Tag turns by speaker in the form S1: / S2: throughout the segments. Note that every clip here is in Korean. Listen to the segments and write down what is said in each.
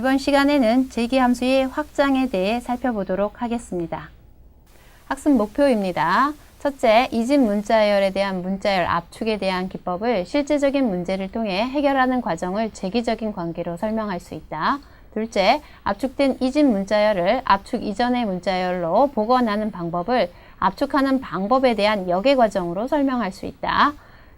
S1: 이번 시간에는 제기함수의 확장에 대해 살펴보도록 하겠습니다. 학습 목표입니다. 첫째, 이집 문자열에 대한 문자열 압축에 대한 기법을 실제적인 문제를 통해 해결하는 과정을 제기적인 관계로 설명할 수 있다. 둘째, 압축된 이집 문자열을 압축 이전의 문자열로 복원하는 방법을 압축하는 방법에 대한 역의 과정으로 설명할 수 있다.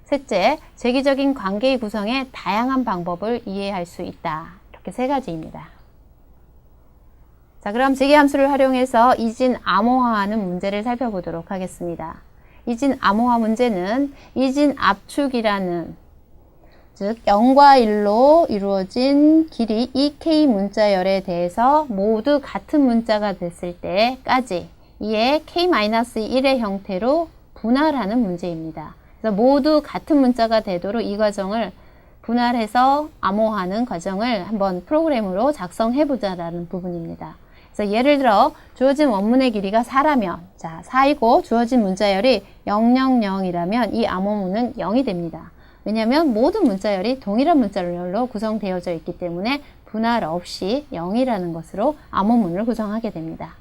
S1: 셋째, 제기적인 관계의 구성에 다양한 방법을 이해할 수 있다. 이렇게 세 가지입니다. 자, 그럼 제기함수를 활용해서 이진 암호화하는 문제를 살펴보도록 하겠습니다. 이진 암호화 문제는 이진 압축이라는 즉 0과 1로 이루어진 길이 EK 문자열에 대해서 모두 같은 문자가 됐을 때까지 이에 K-1의 형태로 분할하는 문제입니다. 그래서 모두 같은 문자가 되도록 이 과정을 분할해서 암호하는 과정을 한번 프로그램으로 작성해 보자라는 부분입니다. 그래서 예를 들어 주어진 원문의 길이가 4라면 자 4이고 주어진 문자열이 000이라면 이 암호문은 0이 됩니다. 왜냐하면 모든 문자열이 동일한 문자열로 구성되어져 있기 때문에 분할 없이 0이라는 것으로 암호문을 구성하게 됩니다.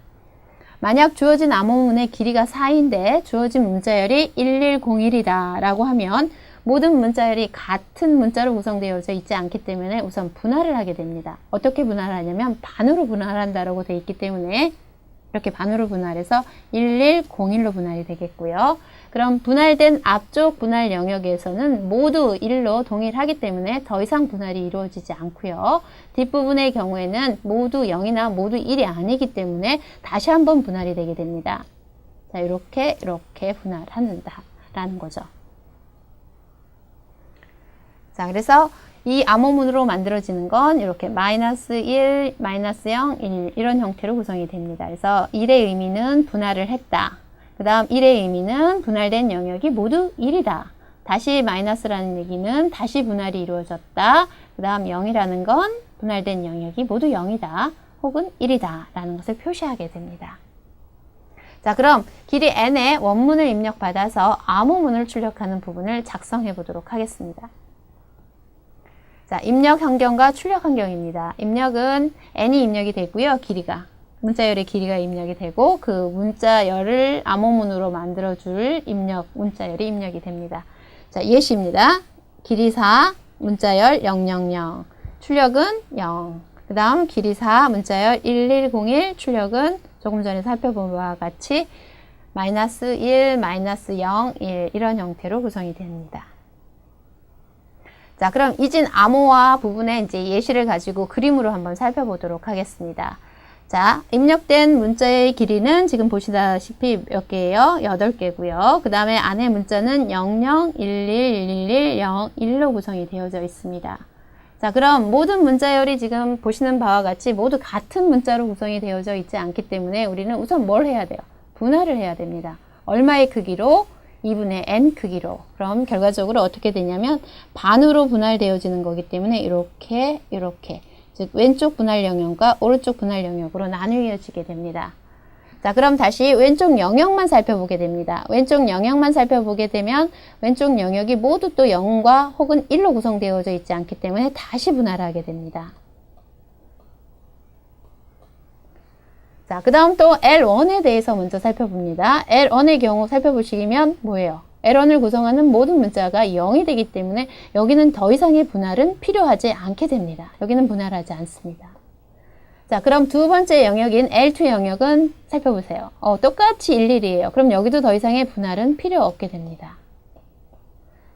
S1: 만약 주어진 암호문의 길이가 4인데 주어진 문자열이 1101이다 라고 하면 모든 문자열이 같은 문자로 구성되어져 있지 않기 때문에 우선 분할을 하게 됩니다. 어떻게 분할하냐면 반으로 분할한다라고 되어 있기 때문에 이렇게 반으로 분할해서 1101로 분할이 되겠고요. 그럼 분할된 앞쪽 분할 영역에서는 모두 1로 동일하기 때문에 더 이상 분할이 이루어지지 않고요. 뒷부분의 경우에는 모두 0이나 모두 1이 아니기 때문에 다시 한번 분할이 되게 됩니다. 자, 이렇게 이렇게 분할하는다 라는 거죠. 자, 그래서 이 암호문으로 만들어지는 건 이렇게 마이너스 1, 마이너스 0, 1 이런 형태로 구성이 됩니다. 그래서 1의 의미는 분할을 했다. 그 다음 1의 의미는 분할된 영역이 모두 1이다. 다시 마이너스라는 얘기는 다시 분할이 이루어졌다. 그 다음 0이라는 건 분할된 영역이 모두 0이다. 혹은 1이다. 라는 것을 표시하게 됩니다. 자, 그럼 길이 n의 원문을 입력받아서 암호문을 출력하는 부분을 작성해 보도록 하겠습니다. 자, 입력 환경과 출력 환경입니다. 입력은 n이 입력이 되고요. 길이가 문자열의 길이가 입력이 되고 그 문자열을 암호문으로 만들어줄 입력 문자열이 입력이 됩니다. 자, 예시입니다. 길이 4, 문자열 000, 출력은 0. 그 다음 길이 4, 문자열 1101, 출력은 조금 전에 살펴본 바와 같이 마이너스 1, 마이너스 0, 1 이런 형태로 구성이 됩니다. 자, 그럼 이진 암호화 부분에 이제 예시를 가지고 그림으로 한번 살펴보도록 하겠습니다. 자, 입력된 문자의 길이는 지금 보시다시피 몇 개예요? 8개고요. 그 다음에 안에 문자는 00111101로 구성이 되어져 있습니다. 자, 그럼 모든 문자열이 지금 보시는 바와 같이 모두 같은 문자로 구성이 되어져 있지 않기 때문에 우리는 우선 뭘 해야 돼요? 분할을 해야 됩니다. 얼마의 크기로? 2분의 n 크기로. 그럼 결과적으로 어떻게 되냐면 반으로 분할되어지는 거기 때문에 이렇게 이렇게 즉 왼쪽 분할 영역과 오른쪽 분할 영역으로 나누어지게 됩니다. 자, 그럼 다시 왼쪽 영역만 살펴보게 됩니다. 왼쪽 영역만 살펴보게 되면 왼쪽 영역이 모두 또 0과 혹은 1로 구성되어져 있지 않기 때문에 다시 분할하게 됩니다. 자, 그 다음 또 L1에 대해서 먼저 살펴봅니다. L1의 경우 살펴보시면 뭐예요? L1을 구성하는 모든 문자가 0이 되기 때문에 여기는 더 이상의 분할은 필요하지 않게 됩니다. 여기는 분할하지 않습니다. 자, 그럼 두 번째 영역인 L2 영역은 살펴보세요. 어, 똑같이 11이에요. 그럼 여기도 더 이상의 분할은 필요 없게 됩니다.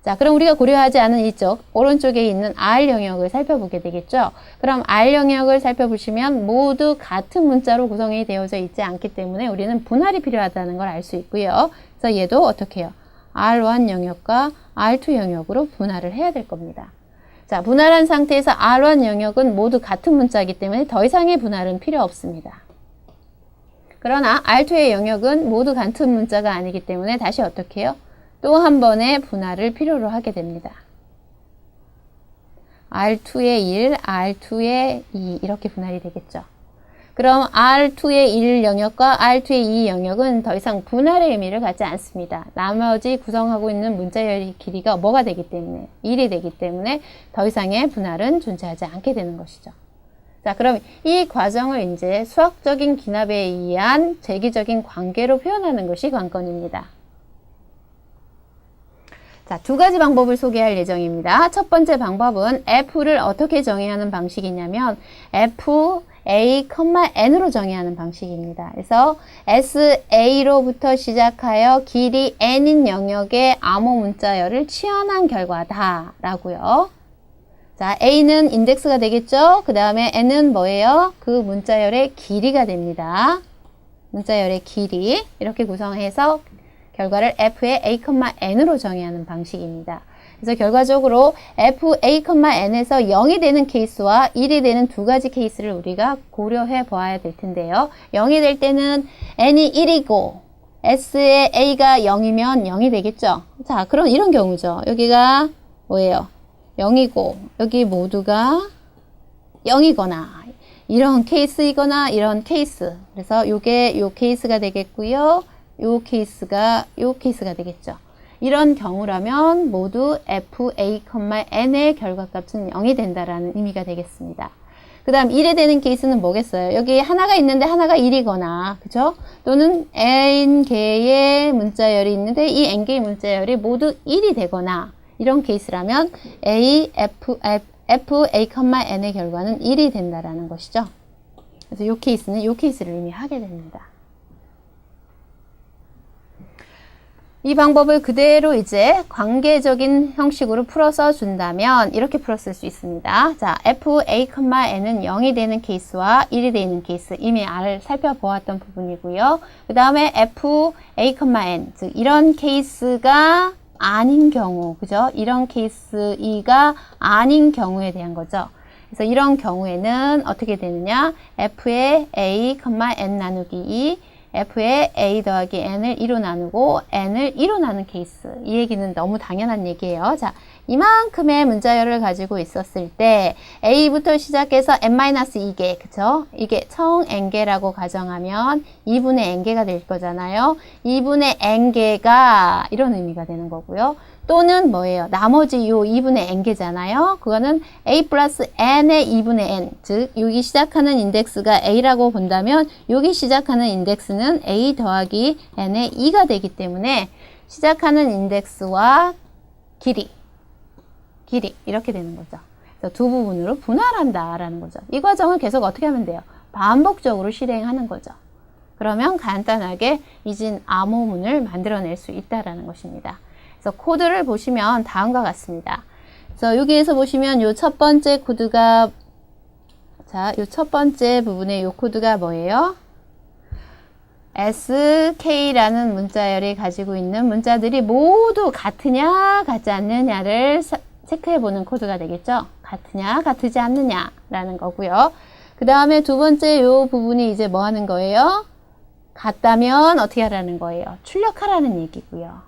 S1: 자, 그럼 우리가 고려하지 않은 이쪽 오른쪽에 있는 R 영역을 살펴보게 되겠죠. 그럼 R 영역을 살펴보시면 모두 같은 문자로 구성이 되어져 있지 않기 때문에 우리는 분할이 필요하다는 걸 알 수 있고요. 그래서 얘도 어떻게 해요? R1 영역과 R2 영역으로 분할을 해야 될 겁니다. 자, 분할한 상태에서 R1 영역은 모두 같은 문자이기 때문에 더 이상의 분할은 필요 없습니다. 그러나 R2의 영역은 모두 같은 문자가 아니기 때문에 다시 어떻게 해요? 또 한 번의 분할을 필요로 하게 됩니다. R2의 1, R2의 2 이렇게 분할이 되겠죠. 그럼 R2의 1 영역과 R2의 2 영역은 더 이상 분할의 의미를 갖지 않습니다. 나머지 구성하고 있는 문자열의 길이가 뭐가 되기 때문에 1이 되기 때문에 더 이상의 분할은 존재하지 않게 되는 것이죠. 자, 그럼 이 과정을 이제 수학적인 기납에 의한 재기적인 관계로 표현하는 것이 관건입니다. 자, 두 가지 방법을 소개할 예정입니다. 첫 번째 방법은 f를 어떻게 정의하는 방식이냐면 f a, n으로 정의하는 방식입니다. 그래서 sa로부터 시작하여 길이 n인 영역의 암호 문자열을 치환한 결과다 라고요. 자, a는 인덱스가 되겠죠? 그 다음에 n은 뭐예요? 그 문자열의 길이가 됩니다. 문자열의 길이 이렇게 구성해서 결과를 f의 a, n으로 정의하는 방식입니다. 그래서 결과적으로 f, a, n에서 0이 되는 케이스와 1이 되는 두 가지 케이스를 우리가 고려해 보아야 될 텐데요. 0이 될 때는 n이 1이고 s의 a가 0이면 0이 되겠죠. 자, 그럼 이런 경우죠. 여기가 뭐예요? 0이고 여기 모두가 0이거나 이런 케이스이거나 이런 케이스. 그래서 요게 요 케이스가 되겠고요. 요 케이스가 요 케이스가 되겠죠. 이런 경우라면 모두 f, a, n의 결과값은 0이 된다라는 의미가 되겠습니다. 그 다음 1에 되는 케이스는 뭐겠어요? 여기 하나가 있는데 하나가 1이거나, 그죠? 또는 n개의 문자열이 있는데 이 n개의 문자열이 모두 1이 되거나, 이런 케이스라면 a, f, f a, n의 결과는 1이 된다라는 것이죠. 그래서 이 케이스는 이 케이스를 의미하게 됩니다. 이 방법을 그대로 이제 관계적인 형식으로 풀어서 준다면 이렇게 풀었을 수 있습니다. 자, f, a, n은 0이 되는 케이스와 1이 되는 케이스 이미 알 살펴보았던 부분이고요. 그 다음에 f, a, n 즉 이런 케이스가 아닌 경우, 그죠? 이런 케이스 이가 아닌 경우에 대한 거죠. 그래서 이런 경우에는 어떻게 되느냐? f의 a, n 나누기 2 f의 a 더하기 n을 2로 나누고 n을 2로 나눈 케이스. 이 얘기는 너무 당연한 얘기예요. 자, 이만큼의 문자열을 가지고 있었을 때 a부터 시작해서 n-2개, 그쵸? 이게 총 n개라고 가정하면 2분의 n개가 될 거잖아요. 2분의 n개가 이런 의미가 되는 거고요. 또는 뭐예요? 나머지 요 2분의 n개잖아요. 그거는 a 플러스 n의 2분의 n. 즉, 여기 시작하는 인덱스가 a라고 본다면 여기 시작하는 인덱스는 a 더하기 n의 2가 되기 때문에 시작하는 인덱스와 길이, 길이 이렇게 되는 거죠. 그래서 두 부분으로 분할한다라는 거죠. 이 과정을 계속 어떻게 하면 돼요? 반복적으로 실행하는 거죠. 그러면 간단하게 이진 암호문을 만들어낼 수 있다라는 것입니다. 그래서 코드를 보시면 다음과 같습니다. 그래서 여기에서 보시면 요 첫 번째 코드가 자, 요 첫 번째 부분의 요 코드가 뭐예요? SK라는 문자열이 가지고 있는 문자들이 모두 같으냐, 같지 않느냐를 체크해 보는 코드가 되겠죠. 같으냐, 같지 않느냐 라는 거고요. 그 다음에 두 번째 요 부분이 이제 뭐 하는 거예요? 같다면 어떻게 하라는 거예요? 출력하라는 얘기고요.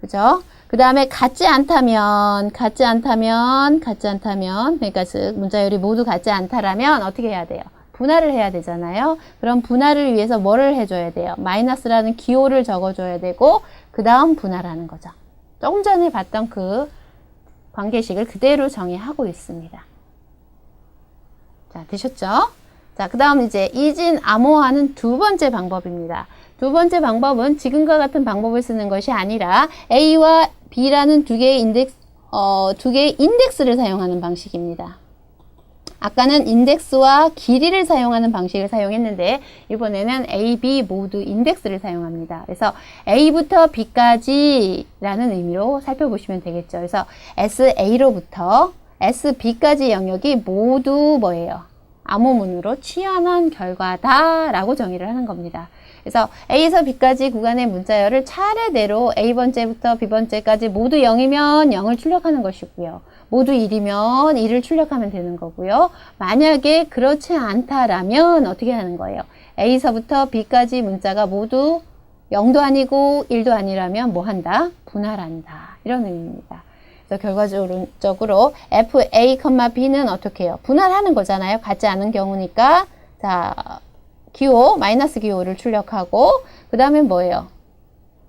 S1: 그죠? 그 다음에 같지 않다면, 같지 않다면, 같지 않다면, 그러니까 즉 문자열이 모두 같지 않다라면 어떻게 해야 돼요? 분할을 해야 되잖아요. 그럼 분할을 위해서 뭐를 해줘야 돼요? 마이너스라는 기호를 적어줘야 되고, 그 다음 분할하는 거죠. 조금 전에 봤던 그 관계식을 그대로 정의하고 있습니다. 자, 되셨죠? 자, 그 다음 이제 이진 암호화는 두 번째 방법입니다. 두 번째 방법은 지금과 같은 방법을 쓰는 것이 아니라 A와 B라는 두 개의 인덱스, 어, 두 개의 인덱스를 사용하는 방식입니다. 아까는 인덱스와 길이를 사용하는 방식을 사용했는데 이번에는 A, B 모두 인덱스를 사용합니다. 그래서 A부터 B까지라는 의미로 살펴보시면 되겠죠. 그래서 SA로부터 SB까지 영역이 모두 뭐예요? 암호문으로 취현한 결과다라고 정의를 하는 겁니다. 그래서 A에서 B까지 구간의 문자열을 차례대로 A번째부터 B번째까지 모두 0이면 0을 출력하는 것이고요. 모두 1이면 1을 출력하면 되는 거고요. 만약에 그렇지 않다라면 어떻게 하는 거예요? A서부터 B까지 문자가 모두 0도 아니고 1도 아니라면 뭐 한다? 분할한다. 이런 의미입니다. 그래서 결과적으로 f, a, b는 어떻게 해요? 분할하는 거잖아요. 같지 않은 경우니까. 자, 기호, 마이너스 기호를 출력하고, 그 다음에 뭐예요?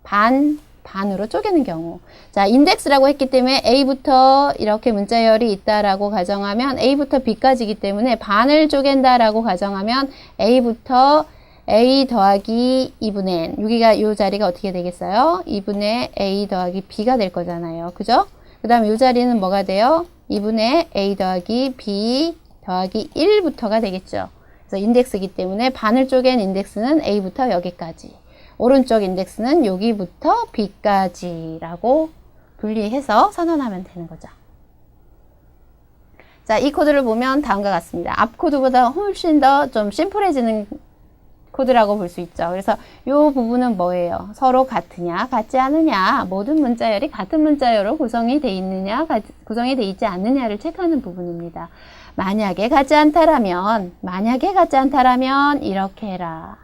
S1: 반, 반으로 쪼개는 경우. 자, 인덱스라고 했기 때문에 A부터 이렇게 문자열이 있다라고 가정하면 A부터 B까지이기 때문에 반을 쪼갠다라고 가정하면 A부터 A 더하기 2분의 N. 여기가 이 자리가 어떻게 되겠어요? 2분의 A 더하기 B가 될 거잖아요. 그죠? 그 다음에 이 자리는 뭐가 돼요? 2분의 A 더하기 B 더하기 1부터가 되겠죠. 그래서 인덱스이기 때문에 반을 쪼갠 인덱스는 A부터 여기까지. 오른쪽 인덱스는 여기부터 B까지라고 분리해서 선언하면 되는 거죠. 자, 이 코드를 보면 다음과 같습니다. 앞 코드보다 훨씬 더 좀 심플해지는 코드라고 볼 수 있죠. 그래서 이 부분은 뭐예요? 서로 같으냐, 같지 않느냐, 모든 문자열이 같은 문자열로 구성이 돼 있느냐, 가, 구성이 돼 있지 않느냐를 체크하는 부분입니다. 만약에 같지 않다라면, 만약에 같지 않다라면 이렇게 해라.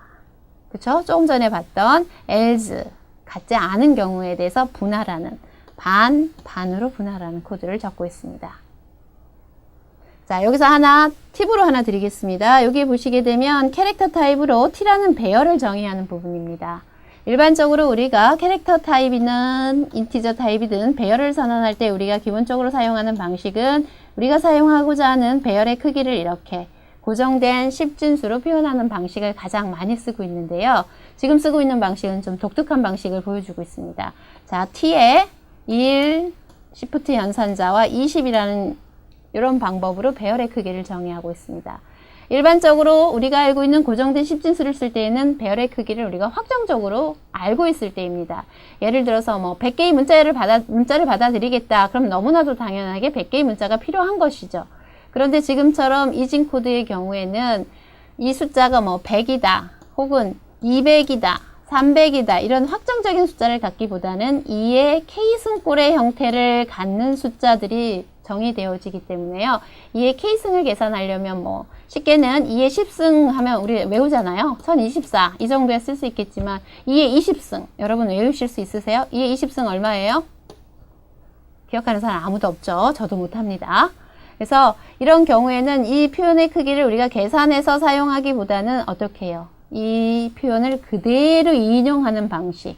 S1: 그쵸? 조금 전에 봤던 else, 같지 않은 경우에 대해서 분할하는, 반, 반으로 분할하는 코드를 적고 있습니다. 자, 여기서 하나, 팁으로 하나 드리겠습니다. 여기 보시게 되면 캐릭터 타입으로 t라는 배열을 정의하는 부분입니다. 일반적으로 우리가 캐릭터 타입이든 인티저 타입이든 배열을 선언할 때 우리가 기본적으로 사용하는 방식은 우리가 사용하고자 하는 배열의 크기를 이렇게 고정된 10진수로 표현하는 방식을 가장 많이 쓰고 있는데요. 지금 쓰고 있는 방식은 좀 독특한 방식을 보여주고 있습니다. 자, t에 1, 시프트 연산자와 20이라는 이런 방법으로 배열의 크기를 정의하고 있습니다. 일반적으로 우리가 알고 있는 고정된 10진수를 쓸 때에는 배열의 크기를 우리가 확정적으로 알고 있을 때입니다. 예를 들어서 뭐 100개의 문자를 받아, 문자를 받아들이겠다. 그럼 너무나도 당연하게 100개의 문자가 필요한 것이죠. 그런데 지금처럼 이진 코드의 경우에는 이 숫자가 뭐 100이다. 혹은 200이다. 300이다. 이런 확정적인 숫자를 갖기보다는 2의 K승꼴의 형태를 갖는 숫자들이 정의되어지기 때문에요. 2의 K승을 계산하려면 뭐 쉽게는 2의 10승 하면 우리 외우잖아요. 1024 이 정도에 쓸 수 있겠지만 2의 20승 여러분 외우실 수 있으세요? 2의 20승 얼마예요? 기억하는 사람 아무도 없죠. 저도 못합니다. 그래서 이런 경우에는 이 표현의 크기를 우리가 계산해서 사용하기보다는 어떻게 해요? 이 표현을 그대로 인용하는 방식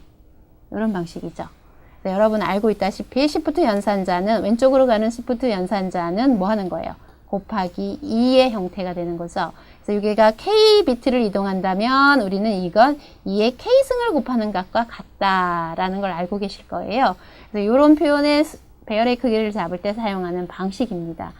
S1: 이런 방식이죠. 네, 여러분 알고 있다시피 시프트 연산자는 왼쪽으로 가는 시프트 연산자는 뭐 하는 거예요? 곱하기 2의 형태가 되는 거죠. 그래서 여기가 k 비트를 이동한다면 우리는 이건 2의 k승을 곱하는 값과 같다라는 걸 알고 계실 거예요. 그래서 이런 표현의 배열의 크기를 잡을 때 사용하는 방식입니다.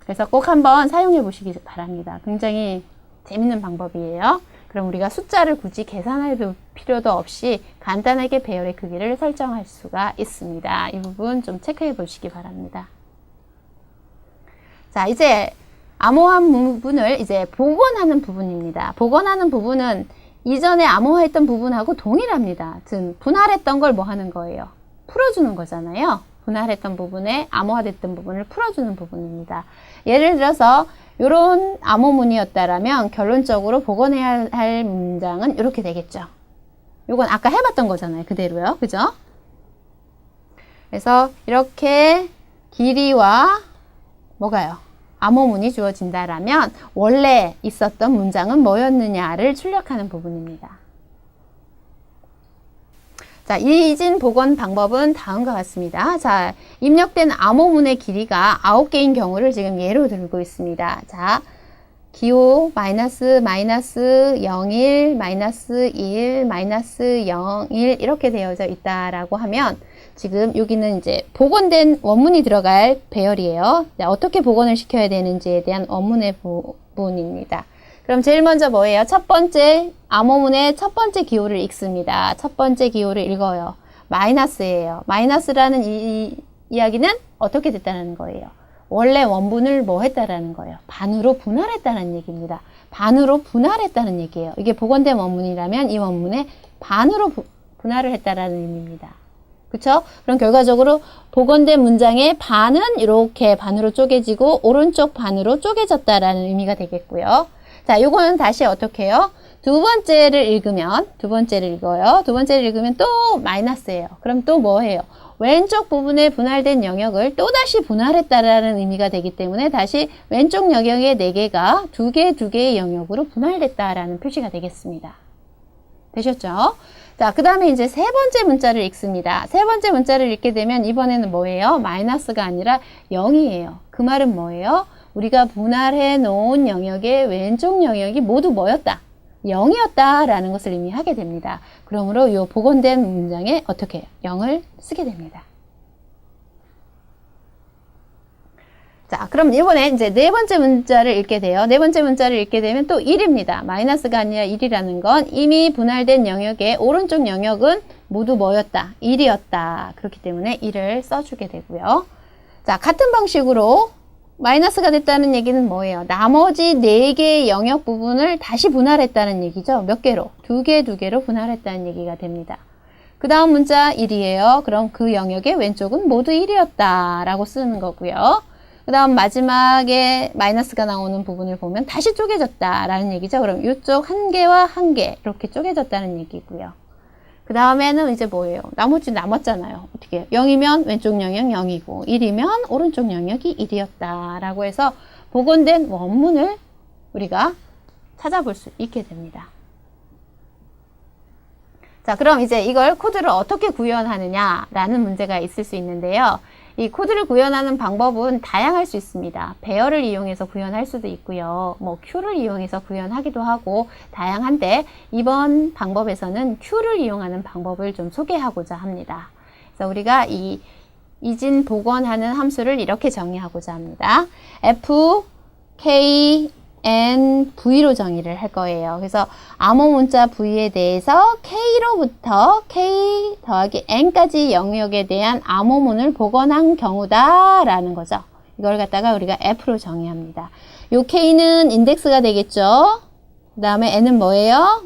S1: 그래서 꼭 한번 사용해 보시기 바랍니다. 굉장히 재밌는 방법이에요. 그럼 우리가 숫자를 굳이 계산할 필요도 없이 간단하게 배열의 크기를 설정할 수가 있습니다. 이 부분 좀 체크해 보시기 바랍니다. 자, 이제 암호한 부분을 이제 복원하는 부분입니다. 복원하는 부분은 이전에 암호화했던 부분하고 동일합니다. 즉, 분할했던 걸 뭐 하는 거예요? 풀어주는 거잖아요. 분할했던 부분에 암호화됐던 부분을 풀어주는 부분입니다. 예를 들어서 이런 암호문이었다라면 결론적으로 복원해야 할 문장은 이렇게 되겠죠. 이건 아까 해봤던 거잖아요. 그대로요. 그죠? 그래서 이렇게 길이와 뭐가요? 암호문이 주어진다라면 원래 있었던 문장은 뭐였느냐를 출력하는 부분입니다. 자, 이진 복원 방법은 다음과 같습니다. 자, 입력된 암호문의 길이가 9개인 경우를 지금 예로 들고 있습니다. 자, 기호 마이너스 마이너스 01 마이너스 1 마이너스 01 이렇게 되어져 있다라고 하면 지금 여기는 이제 복원된 원문이 들어갈 배열이에요. 자, 어떻게 복원을 시켜야 되는지에 대한 원문의 부분입니다. 그럼 제일 먼저 뭐예요? 첫 번째 암호문의 첫 번째 기호를 읽습니다. 첫 번째 기호를 읽어요. 마이너스예요. 마이너스라는 이, 이 이 야기는 어떻게 됐다는 거예요? 원래 원분을 뭐 했다라는 거예요? 반으로 분할했다는 얘기입니다. 반으로 분할했다는 얘기예요. 이게 복원된 원문이라면 이 원문에 반으로 부, 분할을 했다라는 의미입니다. 그쵸? 그럼 결과적으로 복원된 문장의 반은 이렇게 반으로 쪼개지고 오른쪽 반으로 쪼개졌다라는 의미가 되겠고요. 자, 요거는 다시 어떻게 해요? 두 번째를 읽으면, 두 번째를 읽어요. 두 번째를 읽으면 또 마이너스예요. 그럼 또 뭐 해요? 왼쪽 부분에 분할된 영역을 또다시 분할했다라는 의미가 되기 때문에 다시 왼쪽 영역의 4개가 두 개, 두 개의 영역으로 분할됐다라는 표시가 되겠습니다. 되셨죠? 자, 그 다음에 이제 세 번째 문자를 읽습니다. 세 번째 문자를 읽게 되면 이번에는 뭐예요? 마이너스가 아니라 0이에요. 그 말은 뭐예요? 우리가 분할해 놓은 영역의 왼쪽 영역이 모두 뭐였다? 0이었다 라는 것을 의미하게 됩니다. 그러므로 이 복원된 문장에 어떻게 해요? 0을 쓰게 됩니다. 자, 그럼 이번에 이제 네 번째 문자를 읽게 돼요. 네 번째 문자를 읽게 되면 또 1입니다. 마이너스가 아니라 1이라는 건 이미 분할된 영역의 오른쪽 영역은 모두 뭐였다? 1이었다. 그렇기 때문에 1을 써주게 되고요. 자, 같은 방식으로 마이너스가 됐다는 얘기는 뭐예요? 나머지 4개의 영역 부분을 다시 분할했다는 얘기죠. 몇 개로? 두 개, 두 개로 분할했다는 얘기가 됩니다. 그 다음 문자 1이에요. 그럼 그 영역의 왼쪽은 모두 1이었다. 라고 쓰는 거고요. 그 다음 마지막에 마이너스가 나오는 부분을 보면 다시 쪼개졌다 라는 얘기죠. 그럼 이쪽 한 개와 한 개 이렇게 쪼개졌다는 얘기고요. 그 다음에는 이제 뭐예요? 나머지 남았잖아요. 어떻게 0이면 왼쪽 영역 0이고 1이면 오른쪽 영역이 1이었다 라고 해서 복원된 원문을 우리가 찾아볼 수 있게 됩니다. 자, 그럼 이제 이걸 코드를 어떻게 구현하느냐라는 문제가 있을 수 있는데요. 이 코드를 구현하는 방법은 다양할 수 있습니다. 배열을 이용해서 구현할 수도 있고요. 뭐 Q를 이용해서 구현하기도 하고 다양한데 이번 방법에서는 Q를 이용하는 방법을 좀 소개하고자 합니다. 그래서 우리가 이 이진 복원하는 함수를 이렇게 정의하고자 합니다. f k n v로 정의를 할 거예요. 그래서 암호 문자 v에 대해서 k로부터 k 더하기 n까지 영역에 대한 암호문을 복원한 경우다라는 거죠. 이걸 갖다가 우리가 f로 정의합니다. 요 k는 인덱스가 되겠죠. 그 다음에 n은 뭐예요?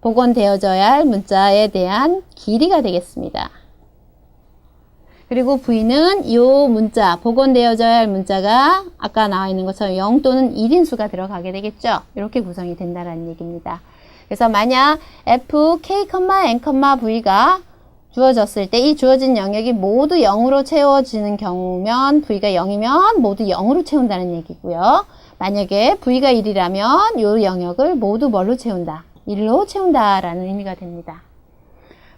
S1: 복원되어져야 할 문자에 대한 길이가 되겠습니다. 그리고 V는 이 문자, 복원되어져야 할 문자가 아까 나와 있는 것처럼 0 또는 1인수가 들어가게 되겠죠. 이렇게 구성이 된다는 얘기입니다. 그래서 만약 f, k, n, v가 주어졌을 때 이 주어진 영역이 모두 0으로 채워지는 경우면 v가 0이면 모두 0으로 채운다는 얘기고요. 만약에 v가 1이라면 이 영역을 모두 뭘로 채운다? 1로 채운다라는 의미가 됩니다.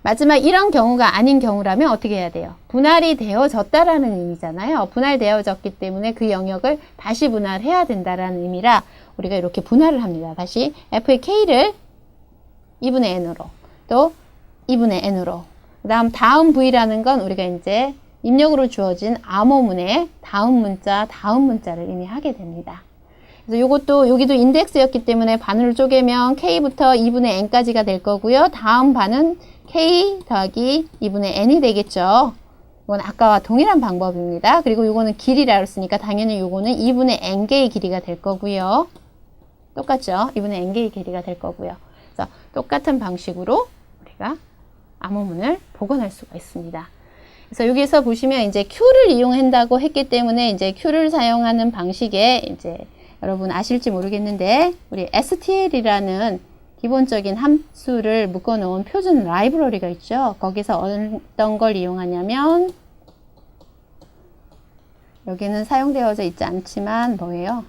S1: 마지막 이런 경우가 아닌 경우라면 어떻게 해야 돼요? 분할이 되어졌다라는 의미잖아요. 분할되어졌기 때문에 그 영역을 다시 분할해야 된다라는 의미라 우리가 이렇게 분할을 합니다. 다시 f의 k를 2분의 n으로 또 2분의 n으로 그 다음 다음 v라는 건 우리가 이제 입력으로 주어진 암호문의 다음 문자, 다음 문자를 의미하게 됩니다. 그래서 이것도 여기도 인덱스였기 때문에 반으로 쪼개면 k부터 2분의 n까지가 될 거고요. 다음 반은 k 더하기 2분의 n이 되겠죠. 이건 아까와 동일한 방법입니다. 그리고 이거는 길이라 그랬으니까 당연히 이거는 2분의 n개의 길이가 될 거고요. 똑같죠? 2분의 n개의 길이가 될 거고요. 그래서 똑같은 방식으로 우리가 암호문을 복원할 수가 있습니다. 그래서 여기서 보시면 이제 Q를 이용한다고 했기 때문에 이제 Q를 사용하는 방식에 이제 여러분 아실지 모르겠는데 우리 STL이라는 기본적인 함수를 묶어놓은 표준 라이브러리가 있죠. 거기서 어떤 걸 이용하냐면 여기는 사용되어져 있지 않지만 뭐예요?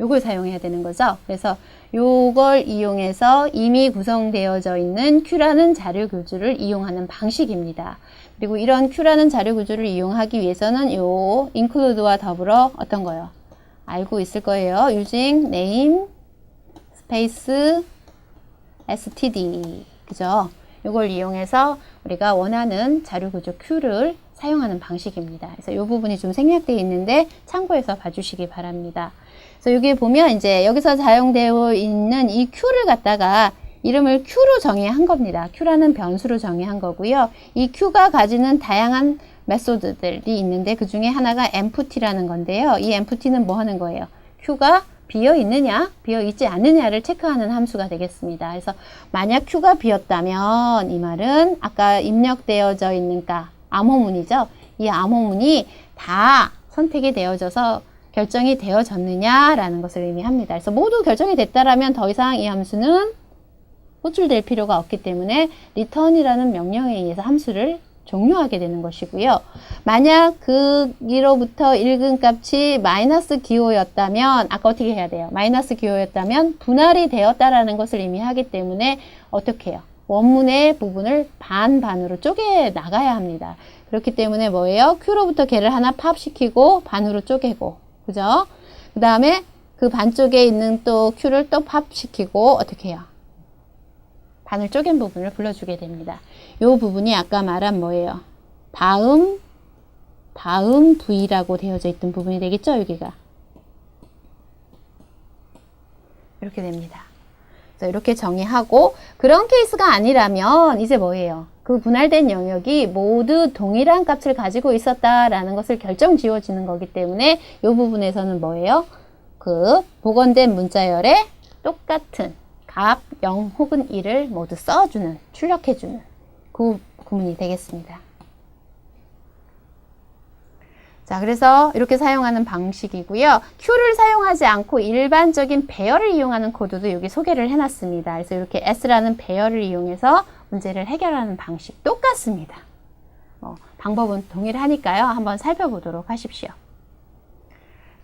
S1: 요걸 사용해야 되는 거죠. 그래서 요걸 이용해서 이미 구성되어져 있는 Q라는 자료 교주를 이용하는 방식입니다. 그리고 이런 Q라는 자료 교주를 이용하기 위해서는 요 include와 더불어 어떤 거요? 알고 있을 거예요. using name space std 그죠? 이걸 이용해서 우리가 원하는 자료 구조 Q를 사용하는 방식입니다. 그래서 이 부분이 좀 생략되어 있는데 참고해서 봐주시기 바랍니다. 그래서 여기 보면 이제 여기서 사용되어 있는 이 Q를 갖다가 이름을 Q로 정의한 겁니다. Q라는 변수로 정의한 거고요. 이 Q가 가지는 다양한 메소드들이 있는데 그 중에 하나가 empty라는 건데요. 이 empty는 뭐 하는 거예요? Q가 비어 있느냐, 비어 있지 않느냐를 체크하는 함수가 되겠습니다. 그래서 만약 Q가 비었다면 이 말은 아까 입력되어져 있는 가 암호문이죠. 이 암호문이 다 선택이 되어져서 결정이 되어졌느냐라는 것을 의미합니다. 그래서 모두 결정이 됐다라면 더 이상 이 함수는 호출될 필요가 없기 때문에 return이라는 명령에 의해서 함수를 종료하게 되는 것이고요. 만약 그 기로부터 읽은 값이 마이너스 기호였다면 아까 어떻게 해야 돼요? 마이너스 기호였다면 분할이 되었다라는 것을 의미하기 때문에 어떻게 해요? 원문의 부분을 반반으로 쪼개 나가야 합니다. 그렇기 때문에 뭐예요? Q로부터 개를 하나 팝시키고 반으로 쪼개고 그죠? 그 다음에 그 반쪽에 있는 또 Q를 또 팝시키고 어떻게 해요? 반을 쪼갠 부분을 불러주게 됩니다. 이 부분이 아까 말한 뭐예요? 다음, 다음 V라고 되어져 있던 부분이 되겠죠? 여기가. 이렇게 됩니다. 그래서 이렇게 정의하고 그런 케이스가 아니라면 이제 뭐예요? 그 분할된 영역이 모두 동일한 값을 가지고 있었다라는 것을 결정 지어지는 거기 때문에 이 부분에서는 뭐예요? 그 복원된 문자열에 똑같은 값 0 혹은 1을 모두 써주는 출력해주는 그 구문이 되겠습니다. 자, 그래서 이렇게 사용하는 방식이고요. Q를 사용하지 않고 일반적인 배열을 이용하는 코드도 여기 소개를 해놨습니다. 그래서 이렇게 S라는 배열을 이용해서 문제를 해결하는 방식 똑같습니다. 뭐, 방법은 동일하니까요. 한번 살펴보도록 하십시오.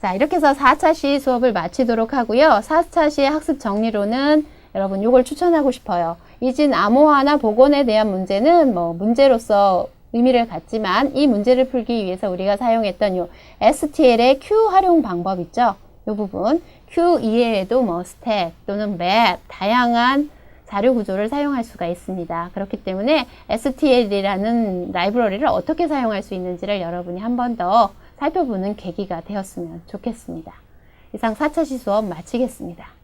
S1: 자, 이렇게 해서 4차 시 수업을 마치도록 하고요. 4차 시 학습 정리로는 여러분 이걸 추천하고 싶어요. 이진 암호화나 복원에 대한 문제는 뭐 문제로서 의미를 갖지만 이 문제를 풀기 위해서 우리가 사용했던 요 STL의 Q 활용 방법 있죠? 이 부분 Q 이외에도 뭐 스택 또는 맵 다양한 자료 구조를 사용할 수가 있습니다. 그렇기 때문에 STL이라는 라이브러리를 어떻게 사용할 수 있는지를 여러분이 한 번 더 살펴보는 계기가 되었으면 좋겠습니다. 이상 4차 시 수업 마치겠습니다.